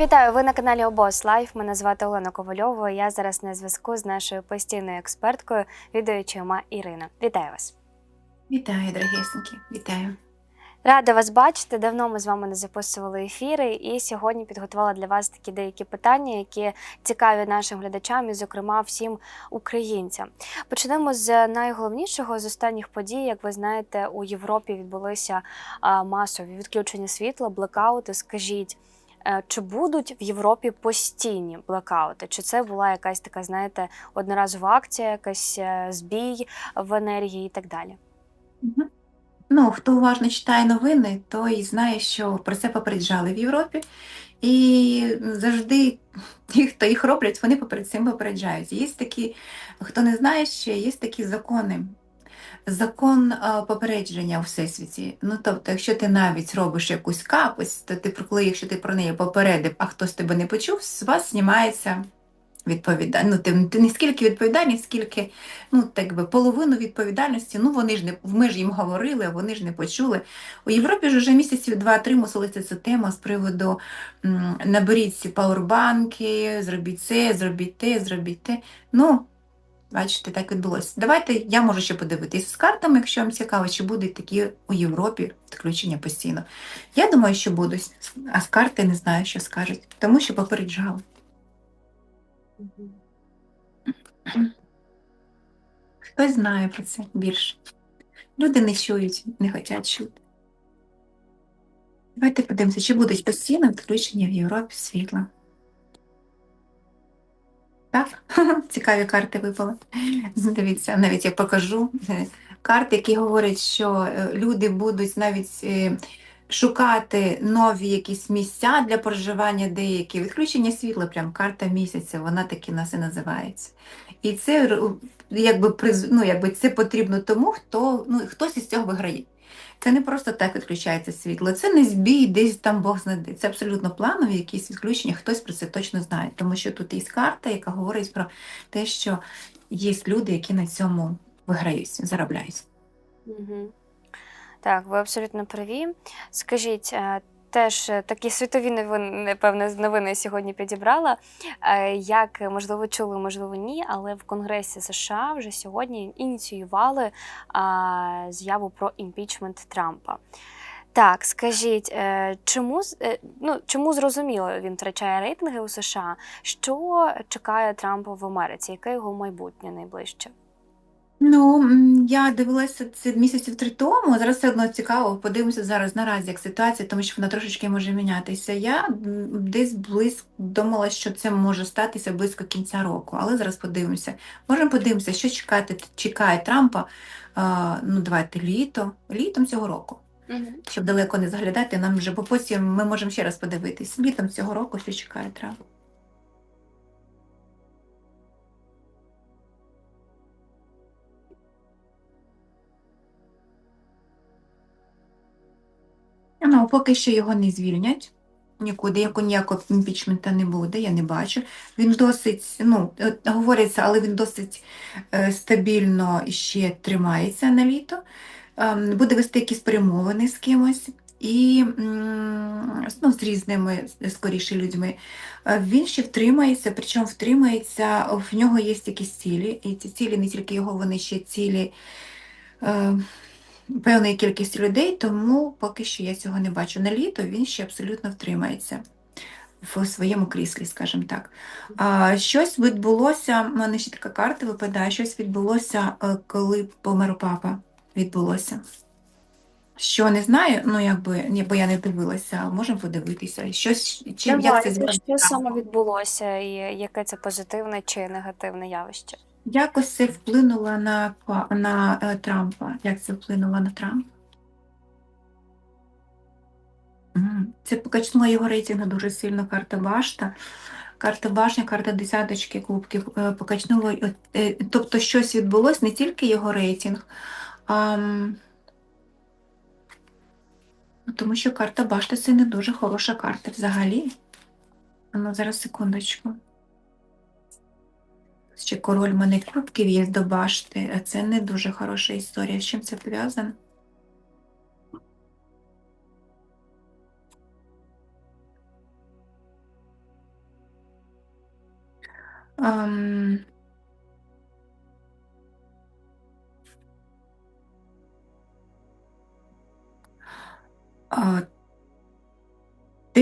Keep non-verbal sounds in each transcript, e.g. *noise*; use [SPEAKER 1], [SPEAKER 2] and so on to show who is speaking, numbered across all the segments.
[SPEAKER 1] Вітаю! Ви на каналі Обос Лайф. Мене звати Олена Ковальова. Я зараз на зв'язку з нашою постійною експерткою, відеючою Ма Ірина. Вітаю вас!
[SPEAKER 2] Вітаю, дорогесенькі, вітаю.
[SPEAKER 1] Рада вас бачити. Давно ми з вами не записували ефіри, і сьогодні підготувала для вас такі деякі питання, які цікаві нашим глядачам, і, зокрема, всім українцям. Почнемо з найголовнішого з останніх подій. Як ви знаєте, у Європі відбулися масові відключення світла, блекаути. Скажіть. Е, Чи будуть в Європі постійні блекаути? Чи це була якась така, знаєте, одноразова акція, якась е, збій в енергії і так далі?
[SPEAKER 2] Ну, хто уважно читає новини, той знає, що про це попереджали в Європі. І завжди ті, хто їх роблять, вони поперед цим попереджають. Є такі, хто не знає ще, є такі закони. Закон попередження у всесвіті. Ну, тобто, якщо ти навіть робиш якусь капусь, то ти коли, якщо ти про неї попередив, а хтось тебе не почув, з вас знімається відповідальність. Ну, ти, ти не скільки відповідальність, скільки ну, так би, половину відповідальності. Ну, вони ж не ми ж їм говорили, вони ж не почули. У Європі ж вже місяців два-три мусилася ця тема з приводу м, наберіть ці пауербанки, зробіть це, зробіть те, зробіть те. Ну, бачите, так відбулося. Давайте я можу ще подивитися з картами, якщо вам цікаво, чи будуть такі у Європі відключення постійно. Я думаю, що будуть, а з карти не знаю, що скажуть, тому що попереджали. Хтось знає про це більше. Люди не чують, не хочуть чути. Давайте подивимося, чи будуть постійно відключення в Європі світла. Так, *laughs* цікаві карти випали. Дивіться, навіть я покажу е, карти, які говорять, що е, люди будуть навіть е, шукати нові якісь місця для проживання деякі. Відключення світла, прям карта місяця, вона таки нас і називається. І це якби, ну, якби це потрібно тому, хто ну, хтось із цього виграє. Це не просто так відключається світло, це не збій, десь там Бог знаде. Це абсолютно планові якісь відключення, хтось про це точно знає. Тому що тут є карта, яка говорить про те, що є люди, які на цьому виграють, заробляють.
[SPEAKER 1] Угу. Так, ви абсолютно праві. Скажіть, е, теж е, такі світові новини, певне, новини сьогодні підібрала. Е, Як, можливо, чули, можливо, ні, але в Конгресі США вже сьогодні ініціювали а, заяву про імпічмент Трампа. Так, скажіть, е, чому, ну, чому зрозуміло він втрачає рейтинги у США? Що чекає Трампа в Америці? Яке його майбутнє найближче?
[SPEAKER 2] Ну, м, я дивилася це місяців три тому. Зараз все одно цікаво. Подивимося зараз наразі, як ситуація, тому що вона трошечки може мінятися. Я м, десь близько думала, що це може статися близько кінця року, але зараз подивимося. Можемо подивимося, що чекати, чекає Трампа. А, ну, давайте літо, літом цього року. Щоб далеко не заглядати, нам вже, бо потім ми можемо ще раз подивитись. Літом цього року, що чекає Трамп. Поки що його не звільнять. Нікуди, як ніякого імпічмента не буде, я не бачу. Він досить, ну, говориться, але він досить е, стабільно ще тримається на літо. Ем, буде вести якісь перемовини з кимось і ну, з різними, скоріше, людьми. Е, Він ще втримається, причому втримається, в нього є якісь цілі, і ці цілі не тільки його, вони ще цілі. Е, певної кількості людей, тому поки що я цього не бачу. На літо він ще абсолютно втримається в своєму кріслі, скажімо так. А, щось відбулося, в мене ще така карта випадає, щось відбулося, е, коли помер папа. Відбулося. Що не знаю, ну якби, бо я не дивилася, можемо подивитися. Щось, чим, як це
[SPEAKER 1] що саме відбулося, і яке це позитивне чи негативне явище?
[SPEAKER 2] Якось це вплинуло на, на е, Трампа. Як це вплинуло на Трампа? Це покачнуло його рейтинг дуже сильно карта башта. Карта башня, карта десяточки кубків е, покачнуло. е, Тобто щось відбулося, не тільки його рейтинг, а ну, тому що карта башта це не дуже хороша карта взагалі. Ну, зараз секундочку ще король мене кубків є до башти. а Це не дуже хороша історія. З чим це пов'язано? Um...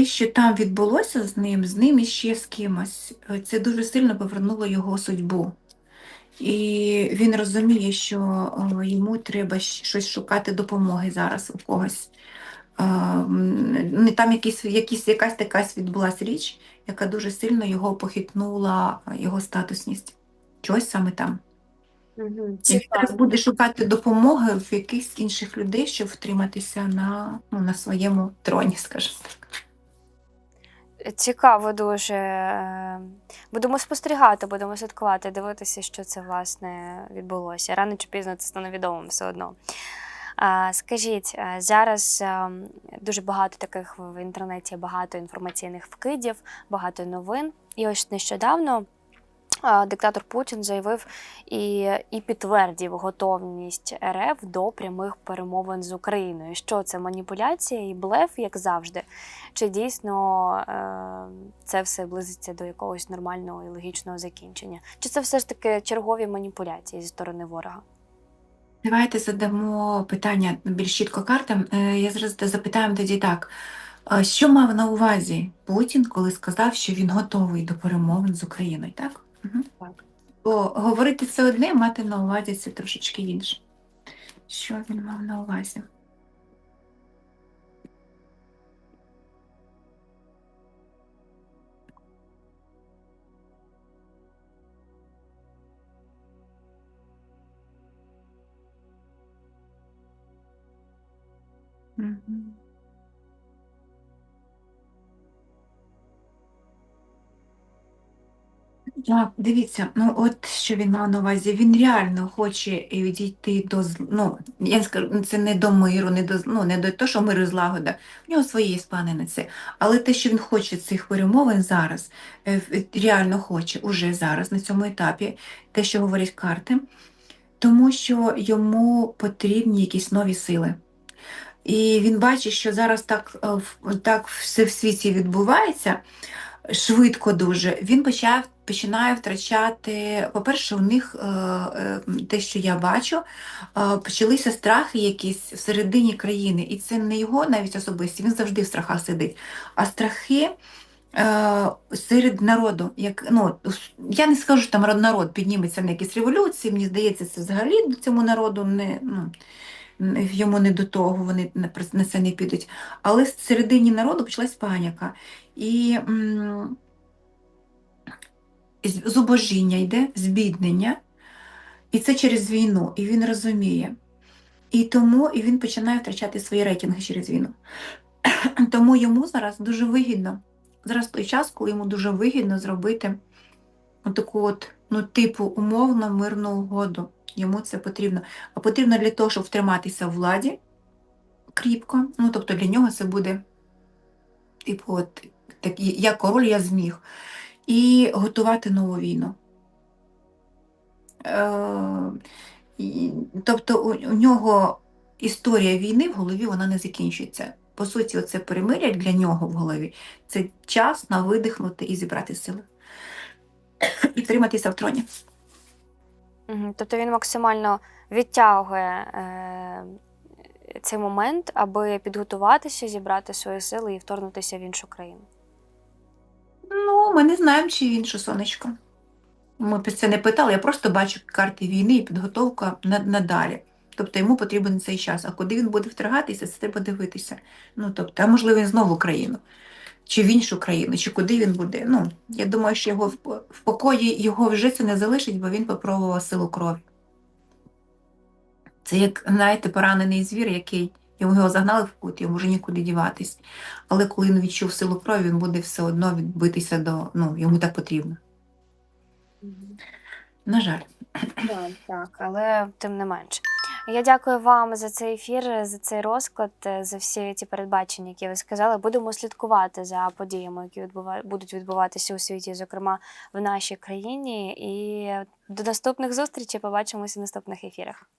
[SPEAKER 2] що там відбулося з ним, з ним і ще з кимось, це дуже сильно повернуло його судьбу. І він розуміє, що е, йому треба щось шукати допомоги зараз у когось. Е, Там якісь, якісь, якась така відбулася річ, яка дуже сильно його похитнула, е, його статусність. Чогось саме там.
[SPEAKER 1] Угу.
[SPEAKER 2] Він зараз буде шукати допомоги в якихось інших людей, щоб втриматися на, ну, на своєму троні, скажімо так.
[SPEAKER 1] Цікаво дуже. Е, Будемо спостерігати, будемо слідкувати, дивитися, що це власне відбулося. Рано чи пізно це стане відомим все одно. Скажіть, е, зараз ем, дуже багато таких в інтернеті, багато інформаційних вкидів, багато новин. І ось нещодавно диктатор Путін заявив і, і підтвердив готовність РФ до прямих перемовин з Україною. Що це маніпуляція і блеф, як завжди? Чи дійсно е, це все близиться до якогось нормального і логічного закінчення? Чи це все ж таки чергові маніпуляції зі сторони ворога?
[SPEAKER 2] Давайте задамо питання більш чітко картам. Е, Я зараз запитаємо тоді так. Що мав на увазі Путін, коли сказав, що він готовий до перемовин з Україною, так?
[SPEAKER 1] Так.
[SPEAKER 2] Бо говорити це одне, мати на увазі це трошечки інше. Що він мав на увазі? Так, дивіться, ну от що він мав на увазі. Він реально хоче відійти до з- ну, я не скажу, ну, це не до миру, не до з- ну, не до того, що мир і злагода. В нього свої є плани на це. Але те, що він хоче цих перемовин зараз, е, реально хоче уже зараз на цьому етапі, те, що говорять карти, тому що йому потрібні якісь нові сили. І він бачить, що зараз так, е, так все в світі відбувається швидко дуже. Він почав починає втрачати. По-перше, у них е, е, те, що я бачу, е, почалися страхи якісь всередині країни, і це не його навіть особисті, він завжди в страхах сидить. А страхи. Серед народу, як ну я не скажу, що там народ підніметься на якісь революції. Мені здається, це взагалі цьому народу не ну йому не до того, вони на це не підуть. Але всередині народу почалась паніка. І зубожіння йде, збіднення, і це через війну, і він розуміє. І тому і він починає втрачати свої рейтинги через війну. *clears throat* Тому йому зараз дуже вигідно. Зараз той час, коли йому дуже вигідно зробити таку от, ну, типу, умовно мирну угоду. Йому це потрібно. А потрібно для того, щоб втриматися в владі кріпко. Ну, тобто для нього це буде, типу, от, так, я король, я зміг. І готувати нову війну. Е, тобто у, нього історія війни в голові вона не закінчується. По суті, оце перемиря для нього в голові це час на видихнути і зібрати сили. І втриматися в троні.
[SPEAKER 1] Тобто він максимально відтягує е, цей момент, аби підготуватися, зібрати свої сили і вторгнутися в іншу країну.
[SPEAKER 2] Ну, ми не знаємо, чи він що сонечко. Ми про це не питали, я просто бачу карти війни і підготовка надалі. Тобто йому потрібен цей час. А куди він буде вторгатися, це треба дивитися. Ну, тобто, а можливо, він знову в Україну, чи в іншу країну, чи куди він буде. Ну, я думаю, що його в, покої його вже це не залишить, бо він попробував силу крові. Це як, знаєте, поранений звір, який його загнали в кут, йому вже нікуди діватись. Але коли він відчув силу крові, він буде все одно відбитися до, ну, йому так потрібно. На жаль.
[SPEAKER 1] Так, так, але тим не менш. Я дякую вам за цей ефір, за цей розклад, за всі ті передбачення, які ви сказали. Будемо слідкувати за подіями, які відбува... будуть відбуватися у світі, зокрема в нашій країні. І до наступних зустрічей. Побачимося в наступних ефірах.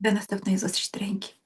[SPEAKER 2] До наступної зустрічі, дорогенькі.